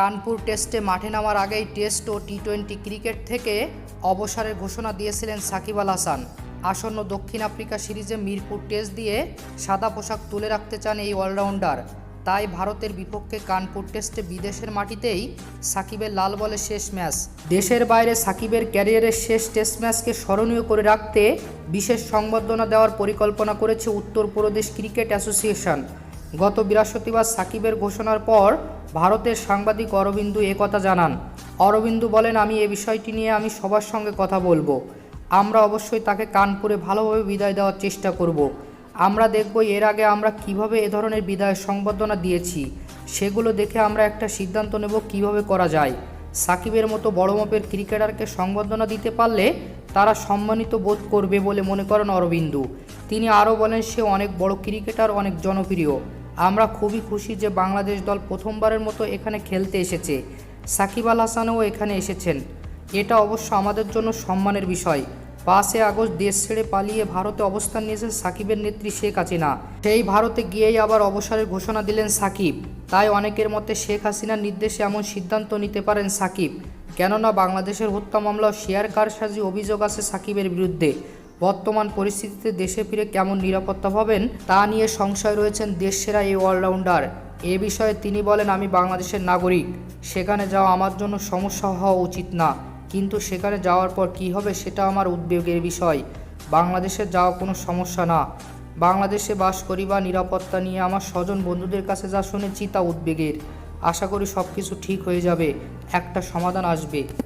কানপুর টেস্টে মাঠে নামার আগেই টেস্ট ও টি টোয়েন্টি ক্রিকেট থেকে অবসরের ঘোষণা দিয়েছিলেন সাকিব আল হাসান। আসন্ন দক্ষিণ আফ্রিকা সিরিজে মিরপুর টেস্ট দিয়ে সাদা পোশাক তুলে রাখতে চান এই অলরাউন্ডার। তাই ভারতের বিপক্ষে কানপুর টেস্টে বিদেশের মাটিতেই সাকিবের লাল বলে শেষ ম্যাচ। দেশের বাইরে সাকিবের ক্যারিয়ারের শেষ টেস্ট ম্যাচকে স্মরণীয় করে রাখতে বিশেষ সংবর্ধনা দেওয়ার পরিকল্পনা করেছে উত্তরপ্রদেশ ক্রিকেট অ্যাসোসিয়েশন। গত বৃহস্পতিবার সাকিবের ঘোষণার পর ভারতের সাংবাদিক অরবিন্দু কথা জানান, অরবিন্দু বলেন, আমি এ বিষয়টি নিয়ে আমি সবার সঙ্গে কথা বলব। আমরা অবশ্যই তাকে কানপুরে ভালোভাবে বিদায় দেওয়ার চেষ্টা করব। আমরা দেখব এর আগে আমরা কীভাবে এ ধরনের বিদায় সংবর্ধনা দিয়েছি, সেগুলো দেখে আমরা একটা সিদ্ধান্ত নেব কীভাবে করা যায়। সাকিবের মতো বড় মাপের ক্রিকেটারকে সংবর্ধনা দিতে পারলে তারা সম্মানিত বোধ করবে বলে মনে করেন অরবিন্দু। তিনি আরও বলেন, সে অনেক বড় ক্রিকেটার, অনেক জনপ্রিয়। আমরা খুবই খুশি যে বাংলাদেশ দল প্রথমবারের মতো এখানে খেলতে এসেছে। সাকিব আল হাসানও এখানে এসেছেন। এটা অবশ্য আমাদের জন্য সম্মানের বিষয়। পাঁচে আগস্ট দেশ ছেড়ে পালিয়ে ভারতে অবস্থান নিয়েছেন সাকিবের নেত্রী শেখ হাসিনা। সেই ভারতে গিয়েই আবার অবসরের ঘোষণা দিলেন সাকিব। তাই অনেকের মতে শেখ হাসিনার নির্দেশে এমন সিদ্ধান্ত নিতে পারেন সাকিব। কেননা বাংলাদেশের হত্যা মামলা শেয়ার কারসাজি অভিযোগ আছে সাকিবের বিরুদ্ধে। বর্তমান পরিস্থিতিতে দেশে ফিরে কেমন নিরাপত্তা পাবেন তা নিয়ে সংশয় রয়েছেন দেশসেরা এই অলরাউন্ডার। এ বিষয়ে তিনি বলেন, আমি বাংলাদেশের নাগরিক। সেখানে যাওয়া আমার জন্য সমস্যা হওয়া উচিত না। কিন্তু সেখানে যাওয়ার পর কী হবে সেটা আমার উদ্বেগের বিষয়। বাংলাদেশে যাওয়া কোনো সমস্যা না। বাংলাদেশে বাস করি বা নিরাপত্তা নিয়ে আমার স্বজন বন্ধুদের কাছে যা শুনেছি তা উদ্বেগের। আশা করি সব কিছু ঠিক হয়ে যাবে। একটা সমাধান আসবে।